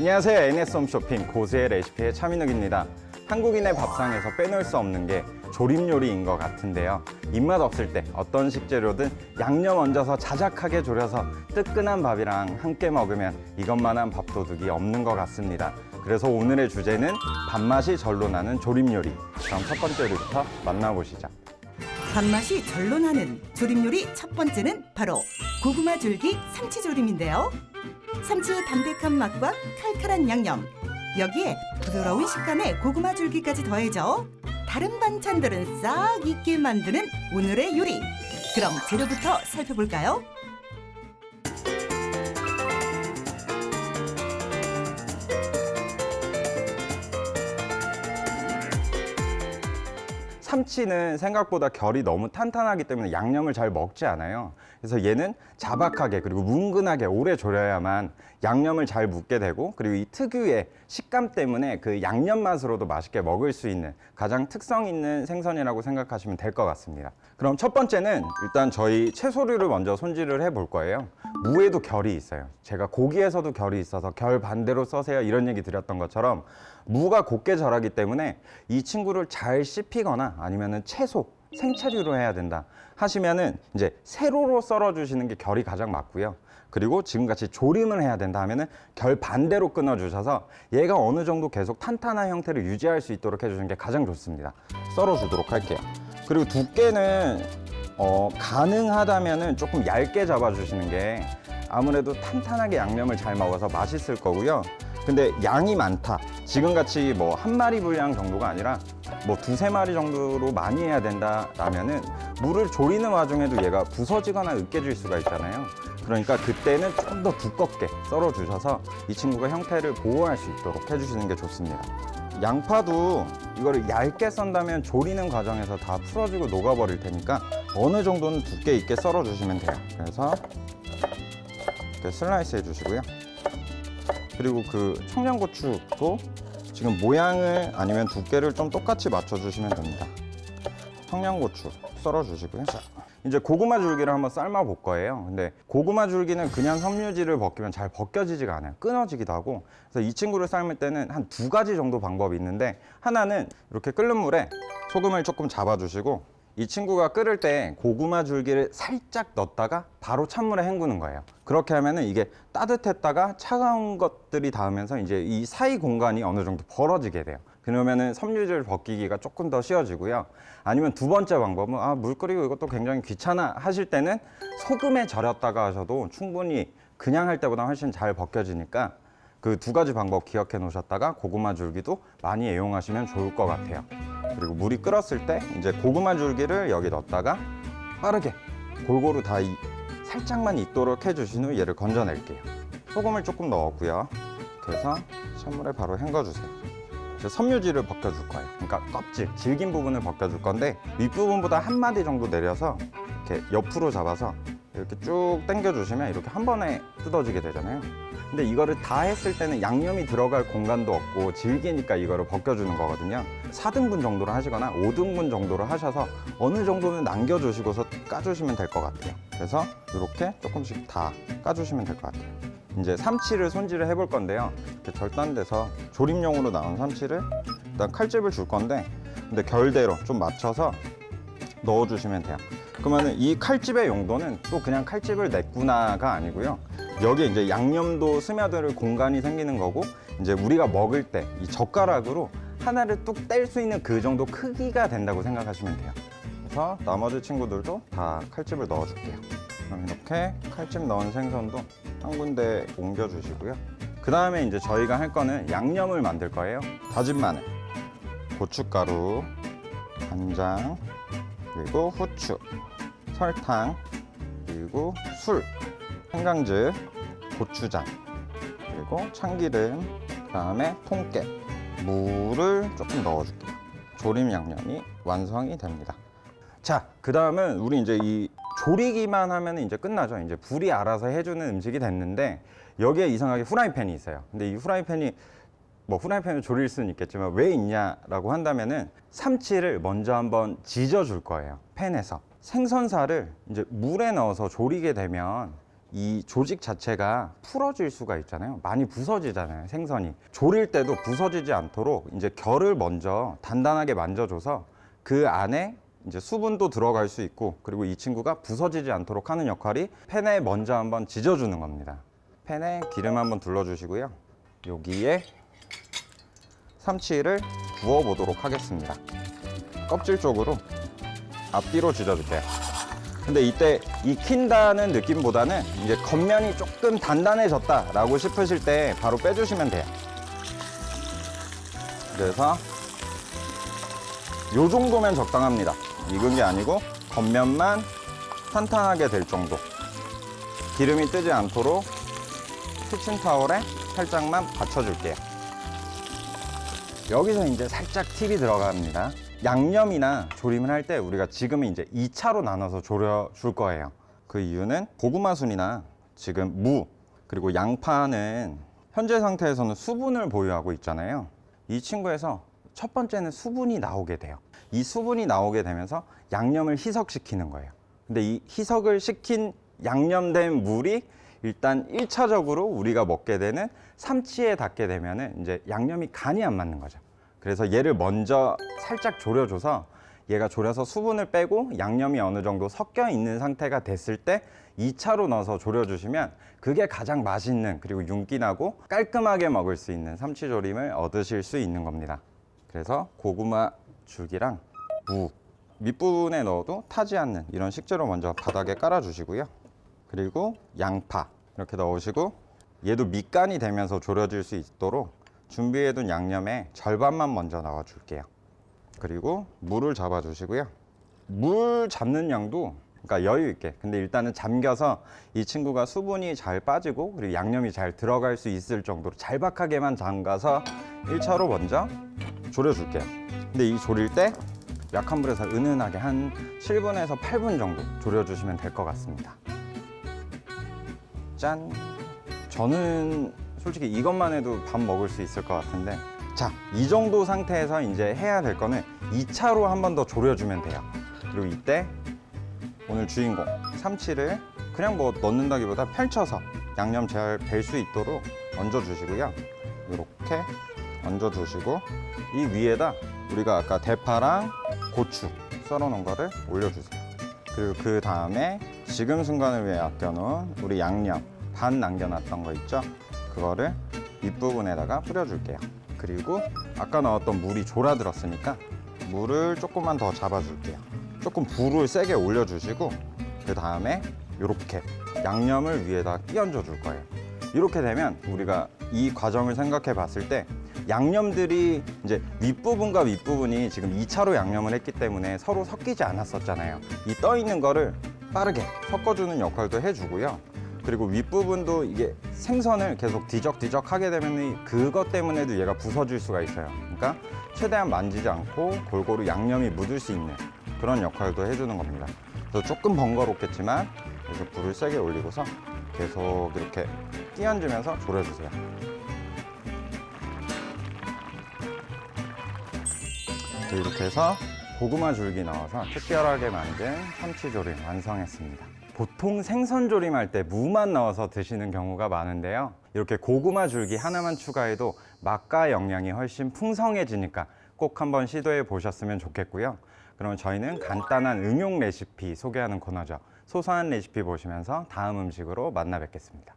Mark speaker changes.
Speaker 1: 안녕하세요. NS홈 쇼핑 고수의 레시피의 차민욱입니다. 한국인의 밥상에서 빼놓을 수 없는 게 조림 요리인 것 같은데요. 입맛 없을 때 어떤 식재료든 양념 얹어서 자작하게 졸여서 뜨끈한 밥이랑 함께 먹으면 이것만한 밥도둑이 없는 것 같습니다. 그래서 오늘의 주제는 밥맛이 절로 나는 조림 요리. 그럼 첫 번째 요리부터 만나보시죠.
Speaker 2: 밥맛이 절로 나는 조림 요리 첫 번째는 바로 고구마 줄기 삼치 조림인데요. 삼치의 담백한 맛과 칼칼한 양념, 여기에 부드러운 식감의 고구마 줄기까지 더해져 다른 반찬들은 싹 잊게 만드는 오늘의 요리. 그럼 재료부터 살펴볼까요?
Speaker 1: 참치는 생각보다 결이 너무 탄탄하기 때문에 양념을 잘 먹지 않아요. 그래서 얘는 자박하게 그리고 뭉근하게 오래 졸여야만 양념을 잘 묻게 되고 그리고 이 특유의 식감 때문에 그 양념 맛으로도 맛있게 먹을 수 있는 가장 특성 있는 생선이라고 생각하시면 될 것 같습니다. 그럼 첫 번째는 일단 저희 채소류를 먼저 손질을 해 볼 거예요. 무에도 결이 있어요. 제가 고기에서도 결이 있어서 결 반대로 써세요 이런 얘기 드렸던 것처럼 무가 곱게 자라기 때문에 이 친구를 잘 씹히거나 아니면은 채소 생채류로 해야 된다 하시면은 이제 세로로 썰어 주시는 게 결이 가장 맞고요. 그리고 지금같이 조림을 해야 된다 하면은 결 반대로 끊어 주셔서 얘가 어느 정도 계속 탄탄한 형태를 유지할 수 있도록 해주는 게 가장 좋습니다. 썰어 주도록 할게요. 그리고 두께는 어, 가능하다면은 조금 얇게 잡아주시는 게 아무래도 탄탄하게 양념을 잘 먹어서 맛있을 거고요. 근데 양이 많다. 지금같이 뭐 한 마리 분량 정도가 아니라 뭐 두세 마리 정도로 많이 해야 된다라면은 물을 졸이는 와중에도 얘가 부서지거나 으깨질 수가 있잖아요. 그러니까 그때는 좀 더 두껍게 썰어 주셔서 이 친구가 형태를 보호할 수 있도록 해주시는 게 좋습니다. 양파도 이거를 얇게 썬다면 조리는 과정에서 다 풀어지고 녹아버릴 테니까 어느 정도는 두께 있게 썰어 주시면 돼요. 그래서 이렇게 슬라이스 해주시고요. 그리고 그 청양고추도 지금 모양을 아니면 두께를 좀 똑같이 맞춰주시면 됩니다. 청양고추 썰어주시고요. 자, 이제 고구마 줄기를 한번 삶아 볼 거예요. 근데 고구마 줄기는 그냥 섬유질을 벗기면 잘 벗겨지지가 않아요. 끊어지기도 하고. 그래서 이 친구를 삶을 때는 한 두 가지 정도 방법이 있는데 하나는 이렇게 끓는 물에 소금을 조금 잡아주시고 이 친구가 끓을 때 고구마 줄기를 살짝 넣었다가 바로 찬물에 헹구는 거예요. 그렇게 하면은 이게 따뜻했다가 차가운 것들이 닿으면서 이제 이 사이 공간이 어느 정도 벌어지게 돼요. 그러면은 섬유질 벗기기가 조금 더 쉬워지고요. 아니면 두 번째 방법은 아, 물 끓이고 이것도 굉장히 귀찮아 하실 때는 소금에 절였다가 하셔도 충분히 그냥 할 때보다 훨씬 잘 벗겨지니까 그 두 가지 방법 기억해 놓으셨다가 고구마 줄기도 많이 애용하시면 좋을 것 같아요. 그리고 물이 끓었을 때 이제 고구마 줄기를 여기 넣었다가 빠르게 골고루 다 이, 살짝만 익도록 해주신 후 얘를 건져낼게요. 소금을 조금 넣었고요. 그래서 찬물에 바로 헹궈주세요. 이제 섬유질을 벗겨줄 거예요. 그러니까 껍질, 질긴 부분을 벗겨줄 건데 윗부분보다 한 마디 정도 내려서 이렇게 옆으로 잡아서 이렇게 쭉 당겨주시면 이렇게 한 번에 뜯어지게 되잖아요. 근데 이거를 다 했을 때는 양념이 들어갈 공간도 없고 질기니까 이거를 벗겨주는 거거든요. 4등분 정도로 하시거나 5등분 정도로 하셔서 어느 정도는 남겨주시고서 까주시면 될 것 같아요. 그래서 이렇게 조금씩 다 까주시면 될 것 같아요. 이제 삼치를 손질을 해볼 건데요. 이렇게 절단돼서 조림용으로 나온 삼치를 일단 칼집을 줄 건데 근데 결대로 좀 맞춰서 넣어주시면 돼요. 그러면 이 칼집의 용도는 또 그냥 칼집을 냈구나가 아니고요. 여기에 이제 양념도 스며들 공간이 생기는 거고 이제 우리가 먹을 때 이 젓가락으로 하나를 뚝 뗄 수 있는 그 정도 크기가 된다고 생각하시면 돼요. 그래서 나머지 친구들도 다 칼집을 넣어줄게요. 그럼 이렇게 칼집 넣은 생선도 한 군데 옮겨주시고요. 그 다음에 이제 저희가 할 거는 양념을 만들 거예요. 다진 마늘, 고춧가루, 간장, 그리고 후추, 설탕, 그리고 술, 생강즙, 고추장, 그리고 참기름, 그 다음에 통깨, 물을 조금 넣어줄게요. 조림 양념이 완성이 됩니다. 자, 그 다음은 우리 이제 이 조리기만 하면 이제 끝나죠. 이제 불이 알아서 해주는 음식이 됐는데 여기에 이상하게 후라이팬이 있어요. 근데 이 후라이팬이 뭐 후라이팬을 조릴 수는 있겠지만 왜 있냐라고 한다면은 삼치를 먼저 한번 지져 줄 거예요. 팬에서 생선살을 이제 물에 넣어서 조리게 되면 이 조직 자체가 풀어질 수가 있잖아요. 많이 부서지잖아요. 생선이. 조릴 때도 부서지지 않도록 이제 결을 먼저 단단하게 만져줘서 그 안에 이제 수분도 들어갈 수 있고 그리고 이 친구가 부서지지 않도록 하는 역할이 팬에 먼저 한번 지져주는 겁니다. 팬에 기름 한번 둘러주시고요. 여기에 삼치를 구워 보도록 하겠습니다. 껍질 쪽으로 앞뒤로 지져줄게요. 근데 이때 익힌다는 느낌보다는 이제 겉면이 조금 단단해졌다 라고 싶으실 때 바로 빼주시면 돼요. 그래서 요 정도면 적당합니다. 익은 게 아니고 겉면만 탄탄하게 될 정도. 기름이 뜨지 않도록 키친타올에 살짝만 받쳐줄게요. 여기서 이제 살짝 팁이 들어갑니다. 양념이나 조림을 할 때 우리가 지금은 이제 2차로 나눠서 졸여 줄 거예요. 그 이유는 고구마 순이나 지금 무 그리고 양파는 현재 상태에서는 수분을 보유하고 있잖아요. 이 친구에서 첫 번째는 수분이 나오게 돼요. 이 수분이 나오게 되면서 양념을 희석시키는 거예요. 근데 이 희석을 시킨 양념된 물이 일단 1차적으로 우리가 먹게 되는 삼치에 닿게 되면은 이제 양념이 간이 안 맞는 거죠. 그래서 얘를 먼저 살짝 졸여줘서 얘가 졸여서 수분을 빼고 양념이 어느 정도 섞여 있는 상태가 됐을 때 2차로 넣어서 졸여주시면 그게 가장 맛있는 그리고 윤기 나고 깔끔하게 먹을 수 있는 삼치조림을 얻으실 수 있는 겁니다. 그래서 고구마 줄기랑 무 밑부분에 넣어도 타지 않는 이런 식재료 먼저 바닥에 깔아주시고요. 그리고 양파 이렇게 넣으시고 얘도 밑간이 되면서 졸여질 수 있도록 준비해둔 양념에 절반만 먼저 넣어줄게요. 그리고 물을 잡아주시고요. 물 잡는 양도 그러니까 여유 있게. 근데 일단은 잠겨서 이 친구가 수분이 잘 빠지고 그리고 양념이 잘 들어갈 수 있을 정도로 잘박하게만 잠가서 1차로 먼저 졸여줄게요. 근데 이 졸일 때 약한 불에서 은은하게 한 7분에서 8분 정도 졸여주시면 될 것 같습니다. 짠. 저는 솔직히 이것만 해도 밥 먹을 수 있을 것 같은데 자, 이 정도 상태에서 이제 해야 될 거는 2차로 한 번 더 졸여주면 돼요. 그리고 이때 오늘 주인공 삼치를 그냥 뭐 넣는다기보다 펼쳐서 양념 잘뵐수 있도록 얹어주시고요. 이렇게 얹어주시고 이 위에다 우리가 아까 대파랑 고추 썰어놓은 거를 올려주세요. 그리고 그 다음에 지금 순간을 위해 아껴놓은 우리 양념 반 남겨놨던 거 있죠? 그거를 윗부분에다가 뿌려줄게요. 그리고 아까 넣었던 물이 졸아들었으니까 물을 조금만 더 잡아줄게요. 조금 불을 세게 올려주시고 그 다음에 이렇게 양념을 위에다 끼얹어 줄 거예요. 이렇게 되면 우리가 이 과정을 생각해 봤을 때 양념들이 이제 윗부분과 윗부분이 지금 2차로 양념을 했기 때문에 서로 섞이지 않았었잖아요. 이 떠 있는 거를 빠르게 섞어주는 역할도 해주고요. 그리고 윗부분도 이게 생선을 계속 뒤적뒤적 하게 되면 그것 때문에도 얘가 부서질 수가 있어요. 그러니까 최대한 만지지 않고 골고루 양념이 묻을 수 있는 그런 역할도 해주는 겁니다. 그래서 조금 번거롭겠지만 이렇게 불을 세게 올리고서 계속 이렇게 끼얹으면서 졸여주세요. 네, 이렇게 해서 고구마 줄기 넣어서 특별하게 만든 참치조림 완성했습니다. 보통 생선조림 할 때 무만 넣어서 드시는 경우가 많은데요. 이렇게 고구마 줄기 하나만 추가해도 맛과 영양이 훨씬 풍성해지니까 꼭 한번 시도해 보셨으면 좋겠고요. 그럼 저희는 간단한 응용 레시피 소개하는 코너죠. 소소한 레시피 보시면서 다음 음식으로 만나 뵙겠습니다.